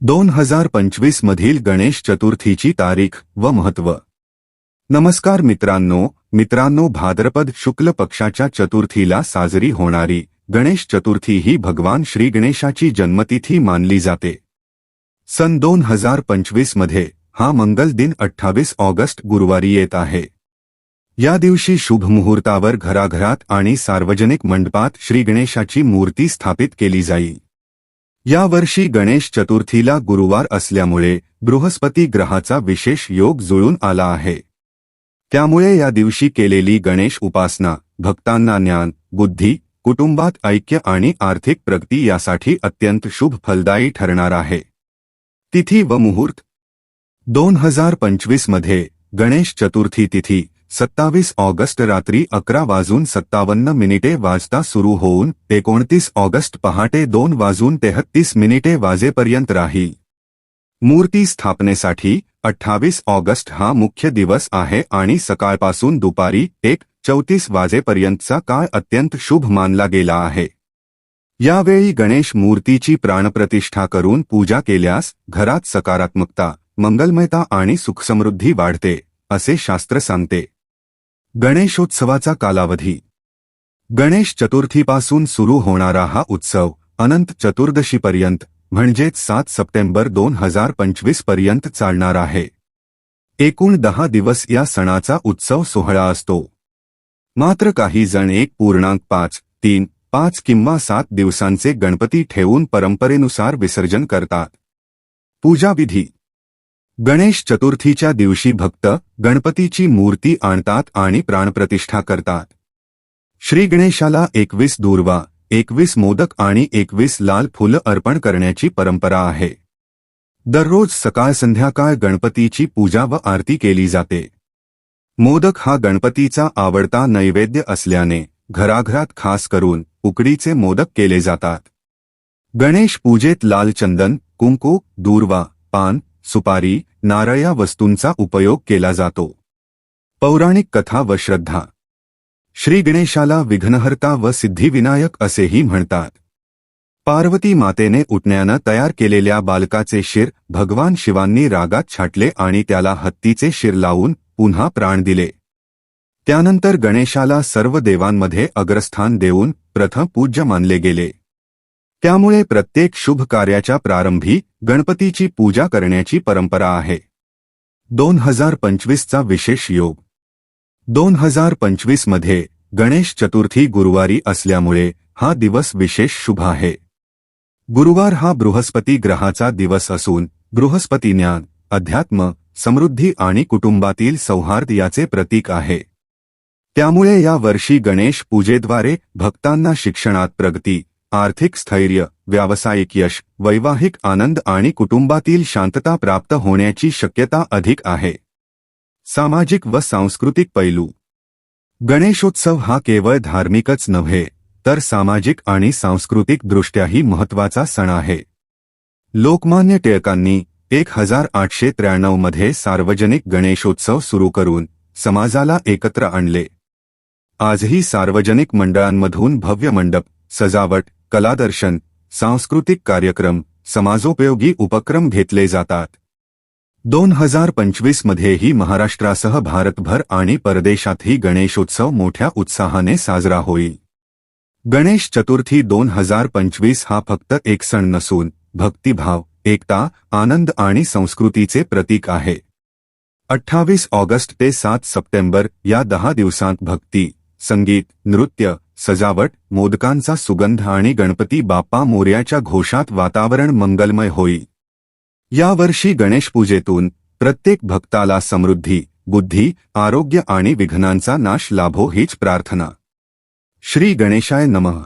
दोन हजार पंचवीस मधील गणेश चतुर्थीची तारीख व महत्त्व नमस्कार मित्रांनो मित्रांनो भाद्रपद शुक्ल पक्षाच्या चतुर्थीला साजरी होणारी गणेश चतुर्थी ही भगवान श्री गणेशाची जन्मतिथी मानली जाते. सन दोन हजार पंचवीसमध्ये हा मंगल दिन अठ्ठावीस ऑगस्ट गुरुवारी येत आहे. या दिवशी शुभ मुहूर्तावर घराघरात आणि सार्वजनिक मंडपात श्री गणेशाची मूर्ती स्थापित केली जाईल यावर्षी गणेश चतुर्थीला गुरुवार असल्यामुळे बृहस्पती ग्रहाचा विशेष योग जुळून आला आहे. त्यामुळे या दिवशी केलेली गणेश उपासना भक्तांना ज्ञान बुद्धी कुटुंबात ऐक्य आणि आर्थिक प्रगती यासाठी अत्यंत शुभ फलदायी ठरणार आहे. तिथी व मुहूर्त. दोन हजार पंचवीसमध्ये गणेश चतुर्थी तिथी सत्तावीस ऑगस्ट रात्री अकरा वाजून सत्तावन्न मिनिटे वाजता सुरू होऊन एकोणतीस ऑगस्ट पहाटे दोन वाजून तेहत्तीस मिनिटे वाजेपर्यंत राहील. मूर्ती स्थापनेसाठी अठ्ठावीस ऑगस्ट हा मुख्य दिवस आहे आणि सकाळपासून दुपारी एक चौतीस वाजेपर्यंतचा काळ अत्यंत शुभ मानला गेला आहे. यावेळी गणेश मूर्तीची प्राणप्रतिष्ठा करून पूजा केल्यास घरात सकारात्मकता मंगलमयता आणि सुखसमृद्धी वाढते असे शास्त्र सांगते. गणेशोत्सवाचा कालावधी. गणेश चतुर्थीपासून सुरू होणारा हा उत्सव अनंत चतुर्दशीपर्यंत म्हणजेच सात सप्टेंबर दोन हजार पंचवीसपर्यंत चालणार आहे. एकूण दहा दिवस या सणाचा उत्सव सोहळा असतो. मात्र काही जण एक पूर्णांक पाच तीन पाच किंवा सात दिवसांचे गणपती ठेवून परंपरेनुसार विसर्जन करतात. पूजाविधी. गणेश चतुर्थीच्या दिवशी भक्त गणपतीची मूर्ती आणतात आणि प्राणप्रतिष्ठा करतात. श्री गणेशाला एकवीस दूर्वा एकवीस मोदक आणि एकवीस लाल फुलं अर्पण करण्याची परंपरा आहे. दररोज सकाळ संध्याकाळ गणपतीची पूजा व आरती केली जाते. मोदक हा गणपतीचा आवडता नैवेद्य असल्याने घराघरात खास करून उकडीचे मोदक केले जातात. गणेश पूजेत लाल चंदन कुंकू दूर्वा पान सुपारी नारळ या वस्तूंचा उपयोग केला जातो. पौराणिक कथा व श्रद्धा. श्री गणेशाला विघ्नहर्ता व सिद्धिविनायक असेही म्हणतात. पार्वती मातेने उठण्यानं तयार केलेल्या बालकाचे शिर भगवान शिवांनी रागात छाटले आणि त्याला हत्तीचे शिर लावून पुन्हा प्राण दिले. त्यानंतर गणेशाला सर्व देवांमध्ये अग्रस्थान देऊन प्रथम पूज्य मानले गेले. त्यामुळे प्रत्येक शुभ कार्याच्या प्रारंभी गणपतीची पूजा करण्याची परंपरा आहे. दोन हजार पंचवीसचा विशेष योग. दोन हजार पंचवीसमध्ये गणेश चतुर्थी गुरुवारी असल्यामुळे हा दिवस विशेष शुभ आहे. गुरुवार हा बृहस्पती ग्रहाचा दिवस असून बृहस्पती ज्ञान अध्यात्म समृद्धी आणि कुटुंबातील सौहार्द याचे प्रतीक आहे. त्यामुळे या वर्षी गणेश पूजेद्वारे भक्तांना शिक्षणात प्रगती आर्थिक स्थैर्य व्यावसायिक यश वैवाहिक आनंद आणि कुटुंबातील शांतता प्राप्त होण्याची शक्यता अधिक आहे. सामाजिक व सांस्कृतिक पैलू. गणेशोत्सव हा केवळ धार्मिकच नव्हे तर सामाजिक आणि सांस्कृतिक दृष्ट्याही महत्त्वाचा सण आहे. लोकमान्य टिळकांनी एक हजार आठशे त्र्याण्णवमध्ये सार्वजनिक गणेशोत्सव सुरू करून समाजाला एकत्र आणले. आजही सार्वजनिक मंडळांमधून भव्य मंडप सजावट कलादर्शन सांस्कृतिक कार्यक्रम समाजोपयोगी उपक्रम घेतले जातात. दोन हजार पंचवीस मध्येही महाराष्ट्रासह भारतभर आणि परदेशातही गणेशोत्सव मोठ्या उत्साहाने साजरा होईल. गणेश चतुर्थी दोन हजार पंचवीस हा फक्त एक सण नसून भक्तिभाव एकता आनंद आणि संस्कृतीचे प्रतीक आहे. अठ्ठावीस ऑगस्ट ते सात सप्टेंबर या दहा दिवसांत भक्ती संगीत नृत्य सजावट मोदकांचा सुगंध आणि गणपती बाप्पा मोर्याच्या घोषात वातावरण मंगलमय होई. यावर्षी गणेशपूजेतून प्रत्येक भक्ताला समृद्धी बुद्धी आरोग्य आणि विघ्नांचा नाश लाभो हीच प्रार्थना. श्री गणेशाय नमः.